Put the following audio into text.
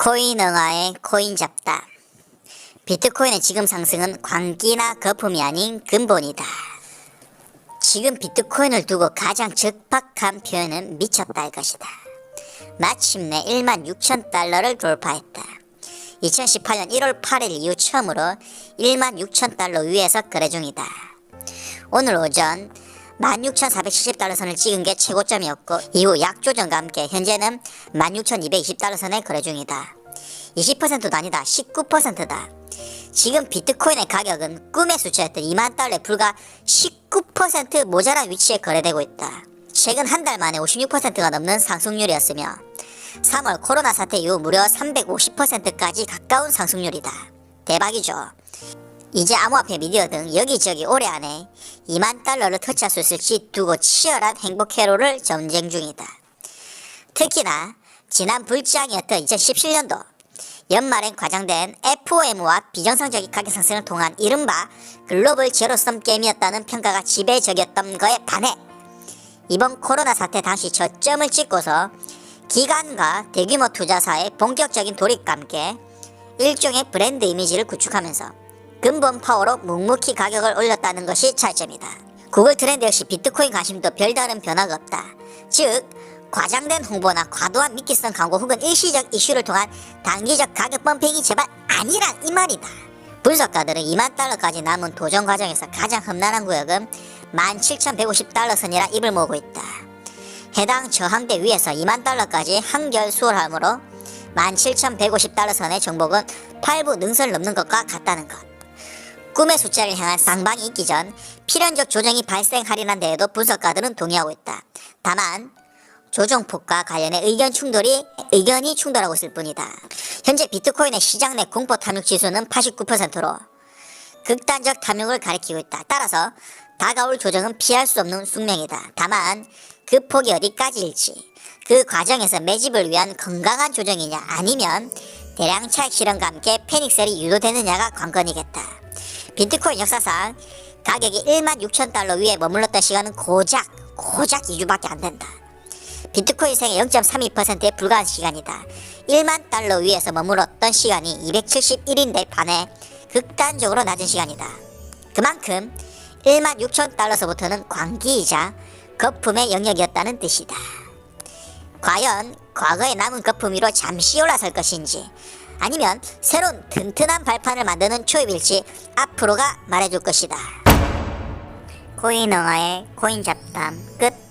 코인 응아의 코인 잡다. 비트코인의 지금 상승은 광기나 거품이 아닌 근본이다. 지금 비트코인을 두고 가장 적박한 표현은 미쳤다일 것이다. 마침내 1만 6천 달러를 돌파했다. 2018년 1월 8일 이후 처음으로 1만 6천 달러 위에서 거래 중이다. 오늘 오전 16,470달러 선을 찍은 게 최고점이었고 이후 약 조정과 함께 현재는 16,220달러 선에 거래 중이다. 20%도 아니다. 19%다. 지금 비트코인의 가격은 꿈의 숫자였던 2만 달러에 불과 19% 모자란 위치에 거래되고 있다. 최근 한 달 만에 56%가 넘는 상승률이었으며 3월 코로나 사태 이후 무려 350%까지 가까운 상승률이다. 대박이죠. 이제 암호화폐 미디어 등 여기저기 올해 안에 2만 달러를 터치할 수 있을지 두고 치열한 행복 회로를 전쟁 중이다. 특히나 지난 불장이었던 2017년도 연말엔 과장된 FOM과 비정상적인 가격 상승을 통한 이른바 글로벌 제로섬 게임이었다는 평가가 지배적이었던 거에 반해 이번 코로나 사태 당시 저점을 찍고서 기관과 대규모 투자사의 본격적인 돌입과 함께 일종의 브랜드 이미지를 구축하면서 근본 파워로 묵묵히 가격을 올렸다는 것이 차이점이다. 구글 트렌드 역시 비트코인 관심도 별다른 변화가 없다. 즉 과장된 홍보나 과도한 미끼성 광고 혹은 일시적 이슈를 통한 단기적 가격 펌핑이 제발 아니란 이 말이다. 분석가들은 2만 달러까지 남은 도전 과정에서 가장 험난한 구역은 17,150달러 선이라 입을 모으고 있다. 해당 저항대 위에서 2만 달러까지 한결 수월하므로 17,150달러 선의 정복은 8부 능선을 넘는 것과 같다는 것. 꿈의 숫자를 향한 쌍방이 있기 전 필연적 조정이 발생하리란 데에도 분석가들은 동의하고 있다. 다만 조정폭과 관련해 의견 충돌이 의견이 충돌하고 있을 뿐이다. 현재 비트코인의 시장 내 공포 탐욕 지수는 89%로 극단적 탐욕을 가리키고 있다. 따라서 다가올 조정은 피할 수 없는 숙명이다. 다만 그 폭이 어디까지일지 그 과정에서 매집을 위한 건강한 조정이냐 아니면 대량 차익 실현과 함께 패닉셀이 유도되느냐가 관건이겠다. 비트코인 역사상 가격이 1만 6천 달러 위에 머물렀던 시간은 고작 고작 2주밖에 안 된다. 비트코인 생의 0.32%에 불과한 시간이다. 1만 달러 위에서 머물렀던 시간이 271인데 반해 극단적으로 낮은 시간이다. 그만큼 1만 6천 달러서부터는 광기이자 거품의 영역이었다는 뜻이다. 과연 과거에 남은 거품 위로 잠시 올라설 것인지 아니면 새로운 튼튼한 발판을 만드는 초입일지 앞으로가 말해줄 것이다. 코인 엉아의 코인 잡담 끝